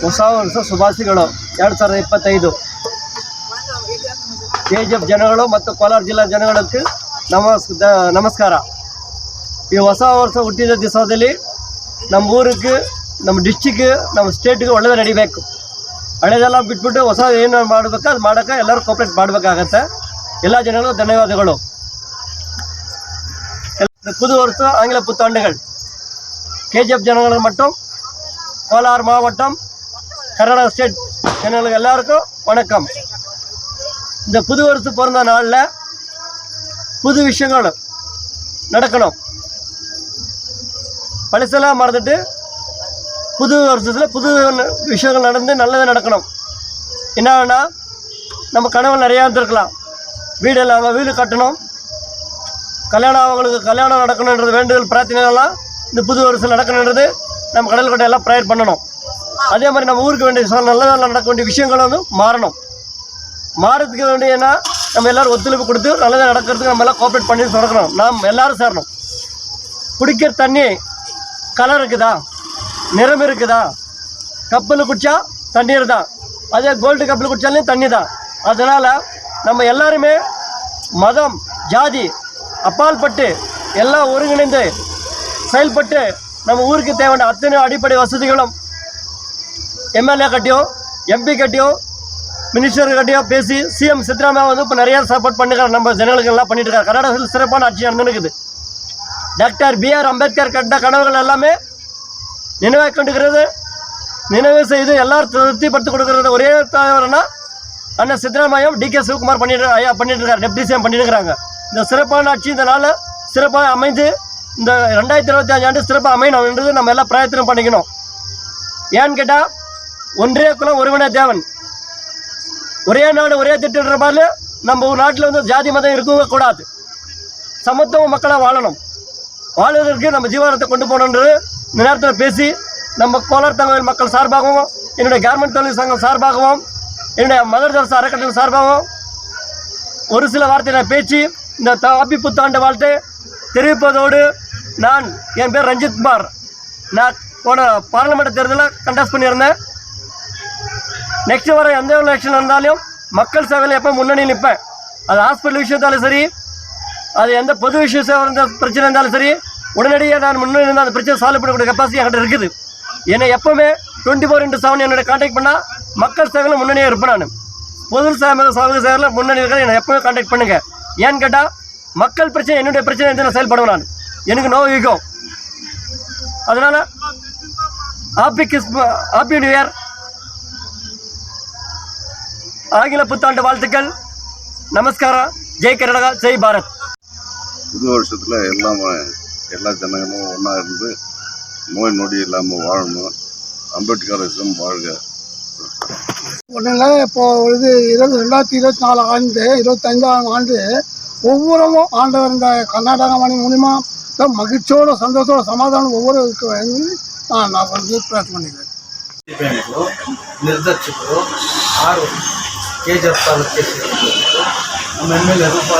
ಹೊಸ ವರ್ಷ ಶುಭಾಶಯಗಳು ಎರಡು ಸಾವಿರದ ಇಪ್ಪತ್ತೈದು ಕೆ ಜಿ ಎಫ್ ಜನಗಳು ಮತ್ತು ಕೋಲಾರ ಜಿಲ್ಲಾ ಜನಗಳಿಗೆ ನಮಸ್ ದ- ನಮಸ್ಕಾರ ಈ ಹೊಸ ವರ್ಷ ಹುಟ್ಟಿದ ದಿವಸದಲ್ಲಿ ನಮ್ಮ ಊರಿಗೆ ನಮ್ಮ ಡಿಸ್ಟಿಕ್ಗೆ ನಮ್ಮ ಸ್ಟೇಟ್ಗೆ ಒಳ್ಳೇದು ನಡಿಬೇಕು ಹಳೆದೆಲ್ಲ ಬಿಟ್ಬಿಟ್ಟು ಹೊಸ ಏನು ಮಾಡಬೇಕು ಅದು ಮಾಡೋಕ್ಕೆ ಎಲ್ಲರೂ ಕೋಪ್ರೇಟ್ ಮಾಡಬೇಕಾಗತ್ತೆ ಎಲ್ಲ ಜನಗಳು ಧನ್ಯವಾದಗಳು ಎಲ್ಲ- புது வருஷம் ஆங்கில புத்தாண்டுகள் கேஜிஎஃப் ஜனங்களுக்கு மட்டும் கோலார் மாவட்டம் கர்நாடகா ஸ்டேட் ஜனங்களுக்கு எல்லாருக்கும் வணக்கம். இந்த புது வருஷம் பிறந்த நாளில் புது விஷயங்கள் நடக்கணும். பழசெல்லாம் மறந்துட்டு புது வருஷத்தில் புது ந- விஷயங்கள் நடந்து நல்லது நடக்கணும். என்னன்னா நம்ம கனவு நிறையா இருந்திருக்கலாம். வீடு இல்லாமல் வீடு கட்டணும். கல்யாணம் அவங்களுக்கு கல்யாணம் நடக்கணுன்றது வேண்டுதல் பிரார்த்தனைலாம் இந்த புது வருஷம் நடக்கணுன்றது நம்ம கடல் கொட்டை எல்லாம் ப்ரேயர் பண்ணணும் அதே மாதிரி நம்ம ஊருக்கு வேண்டிய விஷயம் நல்ல நல்ல நடக்க வேண்டிய விஷயங்கள் வந்து மாறணும். மாறதுக்கு வேண்டிய என்ன? நம்ம எல்லோரும் ஒத்துழைப்பு கொடுத்து நல்லதாக நடக்கிறதுக்கு நம்ம எல்லாம் கோஆப்ரேட் பண்ணி தொடக்கணும் நாம் எல்லாரும் சேரணும். குடிக்கிற தண்ணி கலர் இருக்குதா? நிறம் இருக்குதா? கப்பில் குடித்தா தண்ணீர் தான். அதே கோல்டு கப்பில் குடித்தாலும் தண்ணி தான். அதனால் நம்ம எல்லாருமே மதம் ஜாதி அப்பால்பட்டு எல்லாம் ஒருங்கிணைந்து செயல்பட்டு நம்ம ஊருக்கு தேவையான அத்தனை அடிப்படை வசதிகளும் எம்எல்ஏ கட்டியும் எம்பி கட்டியும் மினிஸ்டர் கட்டியும் பேசி சிஎம் சித்தராமையா வந்து இப்போ நிறைய சப்போர்ட் பண்ணிருக்காரு. நம்ம ஜனங்களுக்கு எல்லாம் பண்ணிட்டு இருக்காரு. கர்நாடகத்தில் சிறப்பான ஆட்சி நடந்துருக்குது. டாக்டர் பிஆர் அம்பேத்கர் கண்ட கனவுகள் எல்லாமே நினைவாக கொண்டுக்கிறது நினைவு செய்து எல்லாரும் திருப்திப்படுத்தி கொடுக்கறது. ஒரே தலைவர்னா அண்ணன் சித்தராமையும் டி கே சிவகுமார் பண்ணிட்டு ஐயா பண்ணிட்டு இருக்காரு. டெப்டி சிஎம் பண்ணிட்டு இருக்காங்க. இந்த சிறப்பான ஆட்சி இந்த நாளில் சிறப்பாக அமைந்து இந்த ரெண்டாயிரத்தி இருபத்தி அஞ்சு ஆண்டு சிறப்பாக அமையணும்ன்றது நம்ம எல்லாம் பிரயத்தனம் பண்ணிக்கணும். ஏன்னு கேட்டால் ஒன்றே குலம் ஒருவனே தேவன். ஒரே நாடு ஒரே திட்டன்ற மாதிரி நம்ம ஒரு நாட்டில் வந்து ஜாதி மதம் இருக்கவே கூடாது. சமத்துவ மக்களாக வாழணும். வாழ்வதற்கு நம்ம ஜீவாரத்தை கொண்டு போகணுன்றது இந்த நேரத்தில் பேசி நம்ம கோலார் தமிழ் மக்கள் சார்பாகவும் என்னுடைய கார்மெண்ட் தொழில் சங்கம் சார்பாகவும் என்னுடைய மதர் தரசு அறக்கட்டளை சார்பாகவும் ஒரு சில வார்த்தை நான் பேச்சு இந்த தாப்பி புத்தாண்டு வாழ்த்து தெரிவிப்பதோடு நான் என் பேர் ரஞ்சித் குமார். நான் போன பாராளுமன்ற தேர்தலில் கண்டஸ்ட் பண்ணியிருந்தேன். நெக்ஸ்ட் வர எந்த ஒரு எலெக்ஷன் இருந்தாலும் மக்கள் சேவையில் எப்போ முன்னணி நிற்பேன்? அது ஹாஸ்பிட்டல் விஷயத்தாலும் சரி அது எந்த பொது விஷயம் சேவை இருந்தால் பிரச்சனை இருந்தாலும் சரி உடனடியாக நான் முன்னணி இருந்தால் அந்த பிரச்சனை சால்வ் பண்ணக்கூடிய கெப்பாசிட்டி என்கிட்ட இருக்குது. என்னை எப்போவுமே டுவெண்ட்டி ஃபோர் இன்ட்டு செவன் என்னோட காண்டாக்ட் பண்ணால் மக்கள் சேவையில் முன்னணியாக இருப்பேன் நான். பொது சேவை சமூக சேவையில் முன்னணி இருக்கிற என்னை எப்போவுமே காண்டாக்ட் பண்ணுங்கள் ஏன்னு கேட்டால் மக்கள் பிரச்சனை என்னுடைய பிரச்சனை எடுத்து நான் செயல்படுவேன் நான். எனக்கு நோ ஈகோ அதனால் happy Christmas happy new year ஆங்கில புத்தாண்டு வாழ்த்துக்கள் நமஸ்காரம் ஜெய் கர்நாடகா ஜெய் பாரத் புது வருஷத்தில் எல்லாம் எல்லா ஜனங்களும் ஒன்றா இருந்து நோய் நொடி இல்லாமல் வாழணும் அம்பேத்கரிசம் வாழ்க ஒன்றில் இப்போ இது இருபது ரெண்டாயிரத்தி இருபத்தி நாலு ஆண்டு இருபத்தைந்தாம் ஆண்டு ஒவ்வொருவரும் ஆண்டவர் இந்த கர்நாடக மணி மூலிமா ரொம்ப மகிழ்ச்சியோட சந்தோஷத்தோட சமாதானம் ஒவ்வொரு வந்து நான் நான் வந்து பிரார்த்தனை பண்ணிக்கிறேன் ಬ್ಯಾಂಕು ನಿರ್ದೇಶಕರು ಆರು ಕೆ ಜಿ ಎಫ್ ತಾಲೂಕಿಗೆ ನಮ್ಮ ಎಂ ಎಲ್ ಎ ರೂಪ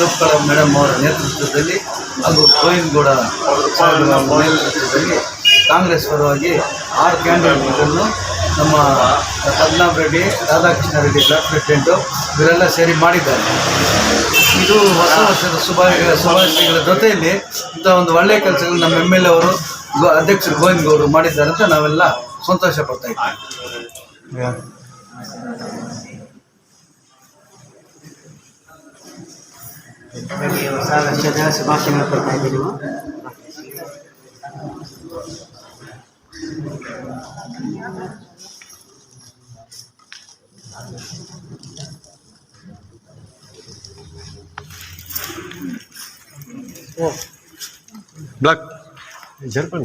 ರೂಪಕರ ಮೇಡಮ್ ಅವರ ನೇತೃತ್ವದಲ್ಲಿ ಹಾಗೂ ಗೋವಿಂದಗೌಡ ಅವರ ನೇತೃತ್ವದಲ್ಲಿ ಕಾಂಗ್ರೆಸ್ ಪರವಾಗಿ ಆರು ಕ್ಯಾಂಡಿಡೇಟ್ಗಳನ್ನು ನಮ್ಮ ಪದ್ಮನಾಭ ರೆಡ್ಡಿ, ರಾಧಾಕೃಷ್ಣ ರೆಡ್ಡಿ, ಬ್ಲಾಕ್ ಪ್ರೆಸಿಡೆಂಟು ಇವರೆಲ್ಲ ಸೇರಿ ಮಾಡಿದ್ದಾರೆ. ಇದು ಹೊಸ ವರ್ಷದ ಶುಭ ಶುಭಾಶಯಗಳ ಜೊತೆಯಲ್ಲಿ ಇಂಥ ಒಂದು ಒಳ್ಳೆಯ ಕೆಲಸಗಳು ನಮ್ಮ ಎಂ ಎಲ್ ಎ ಅವರು ಅಧ್ಯಕ್ಷರು ಗೋವಿಂದ ಗೌಡರು ಮಾಡಿದ್ದಾರೆ ಅಂತ ನಾವೆಲ್ಲ ಸಂತೋಷ ಪಡ್ತಾ ಇದ್ದೀವಿ. Sala Shadra Sebastian Pertai. Black. Jerman.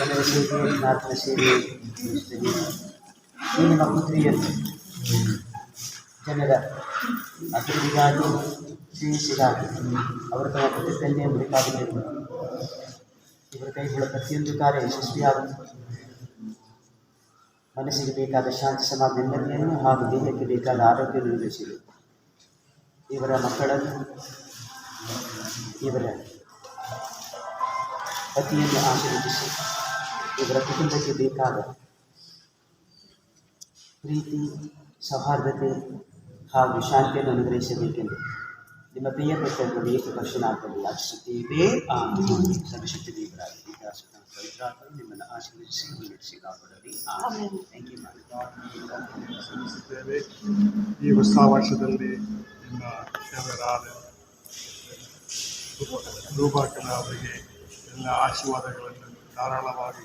ಜನರ ಜನರ ಅಭಿವೃದ್ಧಿಗಾಗಿ ಶ್ರೇಯಸ್ಸಿಗಾಗಿ ಅವರ ತಮ್ಮ ಪ್ರತಿಷ್ಠೆಯನ್ನೇ ಬೇಕಾಗಿದ್ದರು ಇವರ ಕೈಗೊಳ್ಳುವ ಪ್ರತಿಯೊಂದು ಕಾರ್ಯ ಯಶಸ್ವಿಯಾಗುತ್ತದೆ. ಮನಸ್ಸಿಗೆ ಬೇಕಾದ ಶಾಂತಿ ಸಮಾಜ ನೆಮ್ಮದಿಯನ್ನು ಹಾಗೂ ದೇಹಕ್ಕೆ ಬೇಕಾದ ಆರೋಗ್ಯ ನಿರ್ವಹಿಸಿದೆ ಇವರ ಮಕ್ಕಳನ್ನು ಇವರ ಪತಿಯನ್ನು ಆಶೀರ್ವದಿಸಿ ಇವರ ಕುಟುಂಬಕ್ಕೆ ಬೇಕಾದ ಪ್ರೀತಿ, ಸೌಹಾರ್ದತೆ ಹಾಗೂ ಶಾಂತಿಯನ್ನು ಅನುಗ್ರಹಿಸಬೇಕೆಂದು ನಿಮ್ಮ ಪ್ರಿಯ ಪುತ್ರರಲ್ಲಿ ಏಕಪಕ್ಷನಾರ್ಥದಲ್ಲಿ ಯಾಚಿಸುತ್ತೇವೆ ಆ ಸರ್ವಶಕ್ತಿ ದೇವರಾಗಿ ಪಿತಾಸುತ ಪವಿತ್ರಾತ್ಮನು ನಿಮ್ಮನ್ನು ಆಶೀರ್ವದಿಸಿ ಥ್ಯಾಂಕ್ ಯು ಈ ಹೊಸ ವರ್ಷದಲ್ಲಿ ನಿಮ್ಮ ಸೇವರಾದ ರೂಪಾಕನ ಅವರಿಗೆ ಎಲ್ಲ ಆಶೀರ್ವಾದಗಳನ್ನು ಧಾರಾಳವಾಗಿ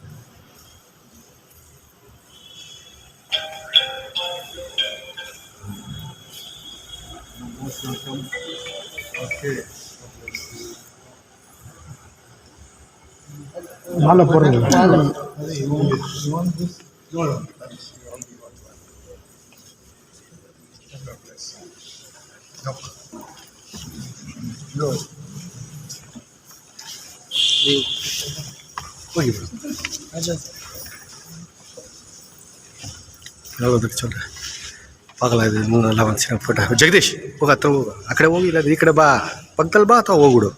Malo por el. Oye, no lo que पगल फ़ोटो जगदीश अगे इकड़ बा पगल बा अथ हूँ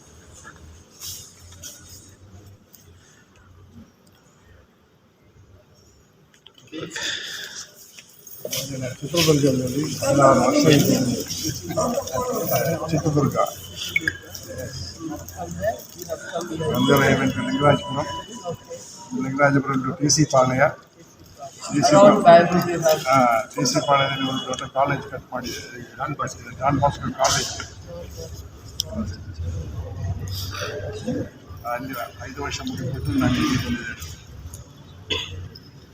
Chitradurga Lingarajapura Lingarajapura TC Palya T C ಪಾಳ್ಯದಲ್ಲಿ ಒಂದು ದೊಡ್ಡ ಕಾಲೇಜ್ ಕಟ್ ಮಾಡಿದ್ದಾರೆ John Baskar John Baskar college ಅಲ್ಲಿ ಐದು ವರ್ಷ ಮುಗಿದ್ಬಿಟ್ಟು ನಾನು ಇಲ್ಲಿ ಬಂದಿದ್ದೇನೆ.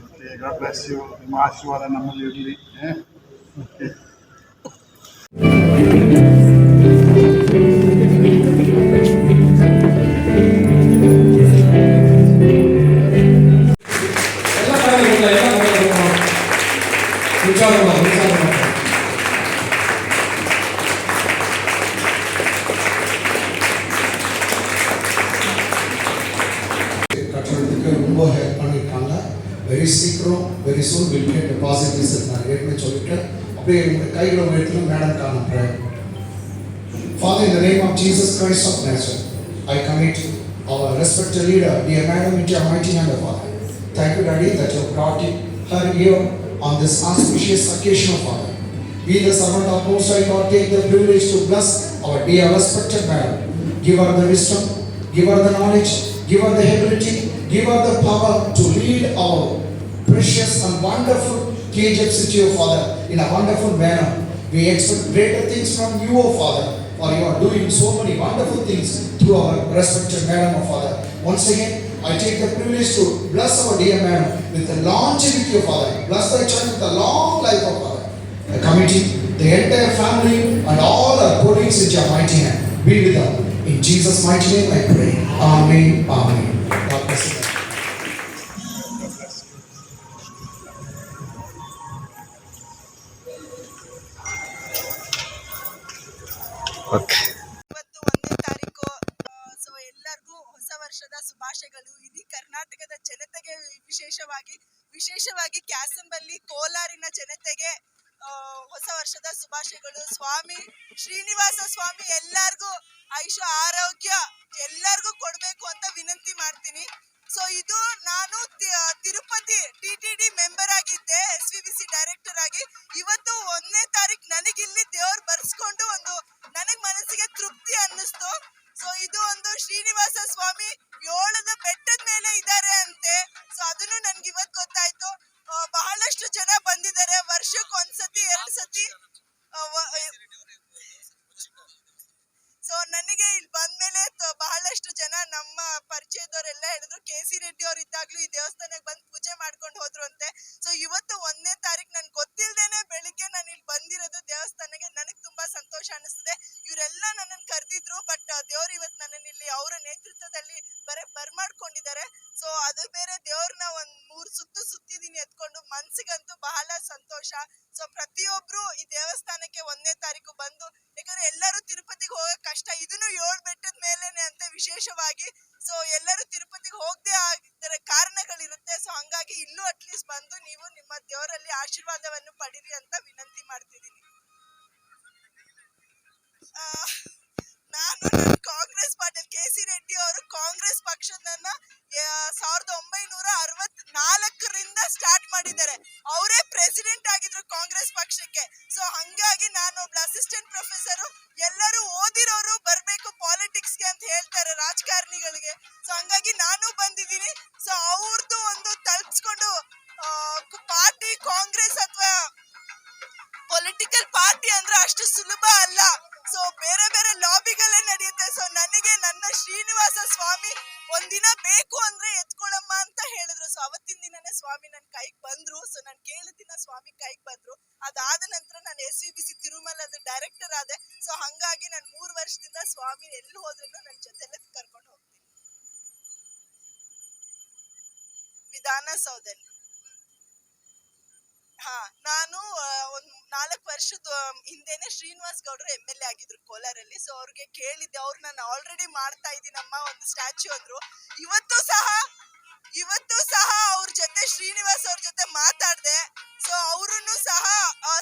ಮತ್ತೆ ಗಾಡ್ ಬ್ಲೆಸ್ ಯು ನಿಮ್ಮ ಆಶೀರ್ವಾದ ನಮ್ಮಲ್ಲಿ ಇರಲಿ ಓಕೆ அப்படியே உங்கள் கைகளை உயர்த்தி மேடம் காணும் prayer Father, in the name of Jesus Christ of Nazareth, I commit our respected leader, dear Madam, into your mighty hand, Father. Thank you, Daddy, that you have brought it- her here on this auspicious occasion, Father. We, the servant of Most High God, take the privilege to bless our dear respected Madam. Give her the wisdom, give her the knowledge, give her the ability, give her the power to lead our precious and wonderful KJF city, O Father, in a wonderful manner. We expect greater things from you, O Father, for you are doing so many wonderful things through our respected Madam, O Father. Once again, I take the privilege to bless our dear Madam with the longevity, O Father. Bless the child with a long life, O Father. The committee, the entire family, and all our colleagues in your mighty hand. Be with them. In Jesus' mighty name I pray. Amen. Amen. God bless you. Okay. ಇದ್ರು K C Reddy ಅವ್ರು ಇದ್ದಾಗ್ಲೂ ಈ ದೇವಸ್ಥಾನಕ್ಕೆ president ಆಗಿದ್ರು ಕಾಂಗ್ರೆಸ್ ಪಕ್ಷಕ್ಕೆ. So ಹಂಗಾಗಿ ನಾನು ಒಬ್ಳು ಅಸಿಸ್ಟೆಂಟ್ ಪ್ರೊಫೆಸರ್ ಎಲ್ಲರೂ ಓದಿರೋರು ಬರಬೇಕು ಪಾಲಿಟಿಕ್ಸ್ಗೆ ಅಂತ ಹೇಳ್ತಾರೆ ರಾಜಕಾರಣಿಗಳಿಗೆ. ಸೊ ಹಂಗಾಗಿ ನಾನು ಬಂದಿದ್ದೀನಿ. ಸೊ ಅವ್ರದ್ದು ಒಂದು ತಲುಪಿಸ್ಕೊಂಡು ಪಾರ್ಟಿ ಕಾಂಗ್ರೆಸ್ ಅಥವಾ ಪೊಲಿಟಿಕಲ್ ಪಾರ್ಟಿ ಅಂದ್ರೆ ಅಷ್ಟು ಸುಲಭ ಅಲ್ಲ. ಸೊ ಬೇರೆ ಬೇರೆ ಲಾಬಿಗಳೇ ನಡೆಯುತ್ತೆ. ಸೊ ನನಗೆ ನನ್ನ ಶ್ರೀನಿವಾಸ ಸ್ವಾಮಿ ಒಂದಿನ ಬೇಕು ಅಂದ್ರೆ ಸ್ವಾಮಿ ನನ್ನ ಕೈಗೆ ಬಂದ್ರು ಸೊ ನಾನು ಕೇಳಿದ ದಿನ ಸ್ವಾಮಿ ಕೈಗೆ ಬಂದ್ರು. ಅದಾದ ನಂತರ ನಾನು ಎಸ್ ವಿ ಬಿ ಸಿ ತಿರುಮಲದ ಡೈರೆಕ್ಟರ್ ಆದೆ. ಸೊ ಹಂಗಾಗಿ ನಾನು ಮೂರು ವರ್ಷದಿಂದ ಸ್ವಾಮಿ ಎಲ್ಲಿ ಹೋದ್ರೂ ನನ್ನ ಜೊತೆಲೆ ಕರ್ಕೊಂಡು ಹೋಗ್ತೀನಿ. ವಿಧಾನಸೌಧಲ್ಲಿ. ಹಾ, ನಾನು ಒಂದ್ ನಾಲ್ಕು ವರ್ಷದ ಹಿಂದೆನೆ ಶ್ರೀನಿವಾಸ್ ಗೌಡ್ರು ಎಂ ಎಲ್ ಎ ಆಗಿದ್ರು ಕೋಲಾರಲ್ಲಿ. ಸೊ ಅವ್ರಿಗೆ ಕೇಳಿದ್ದೆ, ಅವ್ರು ನಾನು ಆಲ್ರೆಡಿ ಮಾಡ್ತಾ ಇದ್ದೀನಮ್ಮ ಒಂದು ಸ್ಟ್ಯಾಚ್ಯೂ ಅಂದ್ರು. ಇವತ್ತು ಸಹ ಇವತ್ತು ಸಹ ಅವ್ರ ಜೊತೆ ಶ್ರೀನಿವಾಸ್ ಅವ್ರ ಜೊತೆ ಮಾತಾಡ್ದೆ. ಸೊ ಅವ್ರೂ ಸಹ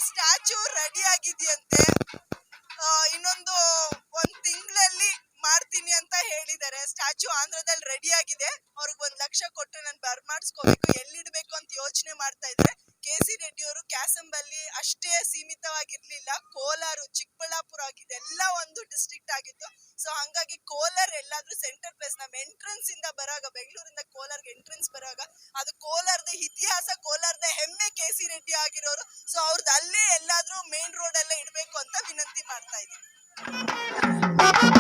ಸ್ಟ್ಯಾಚು ರೆಡಿ ಆಗಿದೆಯಂತೆ. ಇನ್ನೊಂದು ಒಂದ್ ತಿಂಗಳಲ್ಲಿ ಮಾಡ್ತೀನಿ ಅಂತ ಹೇಳಿದ್ದಾರೆ. ಸ್ಟ್ಯಾಚು ಆಂಧ್ರದಲ್ಲಿ ರೆಡಿ ಆಗಿದೆ. ಅವ್ರಿಗೆ ಒಂದ್ ಲಕ್ಷ ಕೊಟ್ಟು ನಾನು ಬರ್ಮಾಡ್ಸ್ಕೋಬೇಕು, ಎಲ್ಲಿಡ್ಬೇಕು ಅಂತ ಯೋಚನೆ ಮಾಡ್ತಾ ಇದ್ರೆ. ಕೆ ಸಿ ರೆಡ್ಡಿ ಅವರು ಕ್ಯಾಸಂಬಲ್ಲಿ ಅಷ್ಟೇ ಸೀಮಿತವಾಗಿರ್ಲಿಲ್ಲ. ಕೋಲಾರ, ಚಿಕ್ಕಬಳ್ಳಾಪುರ ಇದೆಲ್ಲ ಒಂದು ಡಿಸ್ಟ್ರಿಕ್ಟ್ ಆಗಿತ್ತು. ಸೊ ಹಂಗಾಗಿ ಕೋಲಾರ ಎಲ್ಲಾದ್ರೂ ಸೆಂಟರ್ ಪ್ಲೇಸ್ ನಮ್ಮ ಎಂಟ್ರೆನ್ಸ್ ಇಂದ ಬರಾಗ ಬೆಂಗಳೂರಿಂದ ಕೋಲಾರ್ಗೆ ಎಂಟ್ರೆನ್ಸ್ ಬರಾಗ ಅದು ಕೋಲಾರದ ಇತಿಹಾಸ, ಕೋಲಾರದ ಹೆಮ್ಮೆ ಕೆ ಸಿ ರೆಡ್ಡಿ ಆಗಿರೋರು. ಸೊ ಅವ್ರದ್ದು ಅಲ್ಲೇ ಎಲ್ಲಾದ್ರೂ ಮೇನ್ ರೋಡ್ ಅಲ್ಲೇ ಇಡಬೇಕು ಅಂತ ವಿನಂತಿ ಮಾಡ್ತಾ ಇದ್ದೀನಿ.